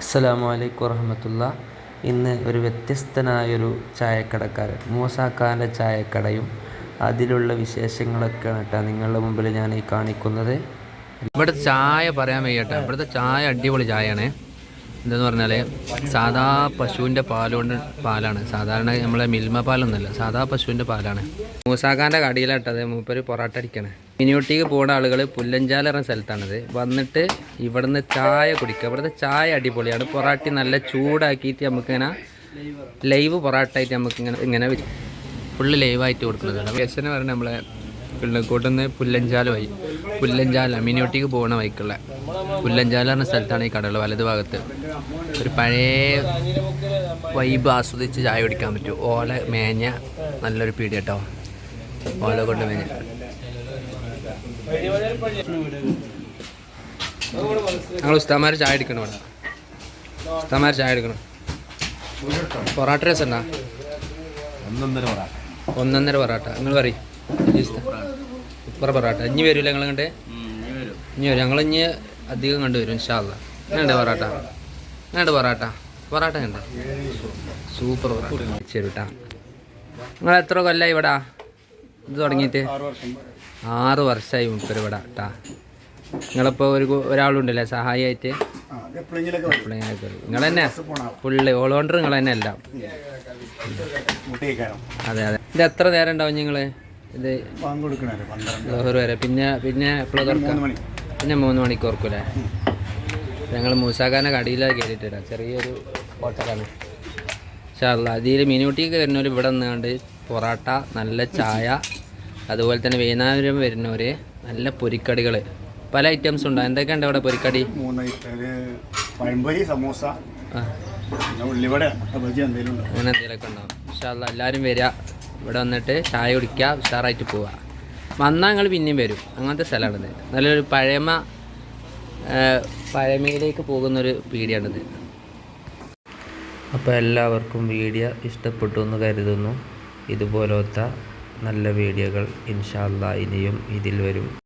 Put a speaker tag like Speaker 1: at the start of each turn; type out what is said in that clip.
Speaker 1: അസ്സലാമു അലൈക്കും വറഹമത്തുള്ള. ഇന്ന് ഒരു വ്യത്യസ്തനായൊരു ചായക്കടക്കാരൻ മൂസാക്കാന്റെ ചായക്കടയും അതിലുള്ള വിശേഷങ്ങളൊക്കെയാണ് കേട്ടോ നിങ്ങളുടെ മുമ്പിൽ ഞാൻ ഈ കാണിക്കുന്നത്.
Speaker 2: ഇവിടെ ചായ പറയാൻ വയ്യട്ടെ ഇവിടുത്തെ ചായ അടിപൊളി ചായയാണ്. എന്തെന്ന് പറഞ്ഞാൽ സാധാ പശുവിന്റെ പാലുകൊണ്ട് പാലാണ്. സാധാരണ നമ്മളെ മിൽമ പാലൊന്നുമല്ല സാധാ പശുവിന്റെ പാലാണ്. മൂസാക്കാന്റെ കടിയിലാട്ടത് മൂപ്പര് പൊറാട്ട അടിക്കണേ. മിനിയൂട്ടിക്ക് പോകുന്ന ആളുകൾ പുല്ലഞ്ചാല എന്ന സ്ഥലത്താണിത്. വന്നിട്ട് ഇവിടുന്ന് ചായ കുടിക്കുക. ഇവിടുത്തെ ചായ അടിപൊളിയാണ്. പൊറാട്ടി നല്ല ചൂടാക്കിയിട്ട് നമുക്കിങ്ങനെ ലൈവ് പൊറാട്ട ആയിട്ട് നമുക്ക് ഇങ്ങനെ ഫുള്ള് ലൈവായിട്ട് കൊടുക്കുന്നത് വ്യസനം പറഞ്ഞാൽ നമ്മളെ പിള്ളക്കോട്ടുനിന്ന് പുല്ലഞ്ചാല വഴി പുല്ലഞ്ചാല മിനിയൂട്ടിക്ക് പോകുന്ന വഴിക്കുള്ള പുല്ലഞ്ചാല എന്ന സ്ഥലത്താണ് ഈ കടകൾ വലത് ഭാഗത്ത്. ഒരു പഴയ വൈബ് ആസ്വദിച്ച് ചായ കുടിക്കാൻ പറ്റും. ഓല മേഞ്ഞ നല്ലൊരു പീടി കേട്ടോ ഓല കൊണ്ട് മേഞ്ഞ. ഞങ്ങൾ ഉസ്താമാർ ചായ എടുക്കണം ഇവിടെ. ഉസ്താമാർ ചായ എടുക്കണം. പൊറാട്ട രസം ഉണ്ടാ ഒന്നൊന്നര പൊറാട്ട. നിങ്ങൾ പറയും. ഇപ്പറ പൊറാട്ട. ഇനി വരൂല്ലേ ഞങ്ങൾ കണ്ടേ ഇനി വരും. ഞങ്ങൾ ഇനി അധികം കണ്ടുവരും ഇൻഷാല്ല വേണ്ട പൊറാട്ട? വേണ്ട പൊറാട്ട? പൊറാട്ട കണ്ട സൂപ്പർ പൊറാട്ട. ശരി കേട്ടാ നിങ്ങൾ എത്ര കൊല്ല ഇവിടെ? ഇത് തുടങ്ങിയിട്ട് ആറ് വർഷമായി മുപ്പര് ഇവിടെ കേട്ടാ നിങ്ങളിപ്പോൾ ഒരു ഒരാളുണ്ടല്ലേ സഹായിയായിട്ട്? നിങ്ങൾ തന്നെ ഫുള്ള് ഓണ്ടർ നിങ്ങൾ തന്നെ അല്ല അതെ അതെ. ഇത് എത്ര നേരം ഉണ്ടാവും നിങ്ങൾ ഇത് ലോഹർ വരെ. പിന്നെ പിന്നെ എപ്പോഴും തുറക്കാം? പിന്നെ മൂന്ന് മണിക്ക് ഓർക്കൂലേ ഞങ്ങൾ മൂസാഖാനെ കടിയിലാണ് കയറിയിട്ടില്ല ചെറിയൊരു ഹോട്ടലാണ്. പക്ഷേ അതിൽ മീനുകുട്ടിക്ക് വരുന്നവർ ഇവിടെ നിന്നുകൊണ്ട് പൊറോട്ട നല്ല ചായ അതുപോലെ തന്നെ വൈകുന്നേരം വരുന്നവർ നല്ല പൊരിക്കടികൾ പല ഐറ്റംസ് ഉണ്ടോ? എന്തൊക്കെയുണ്ട് അവിടെ പൊരിക്കടി?
Speaker 3: പഴംപൊരി സമോസ ഉള്ളിവട
Speaker 2: അങ്ങനെ എന്തെങ്കിലുമൊക്കെ ഉണ്ടാവും ഷാർല എല്ലാവരും വരിക ഇവിടെ വന്നിട്ട് ചായ കുടിക്കുക ഉഷാറായിട്ട് പോവുക വന്നാൽ ഞങ്ങൾ പിന്നെയും വരും. അങ്ങനത്തെ സ്ഥലമാണിത്. നല്ലൊരു പഴമ പഴമയിലേക്ക് പോകുന്നൊരു പീടിയാണിത്
Speaker 1: അപ്പോൾ എല്ലാവർക്കും വീഡിയോ ഇഷ്ടപ്പെട്ടു എന്ന് കരുതുന്നു. ഇതുപോലത്തെ നല്ല വീഡിയോകൾ ഇൻഷാല്ല ഇനിയും ഇതിൽ വരും.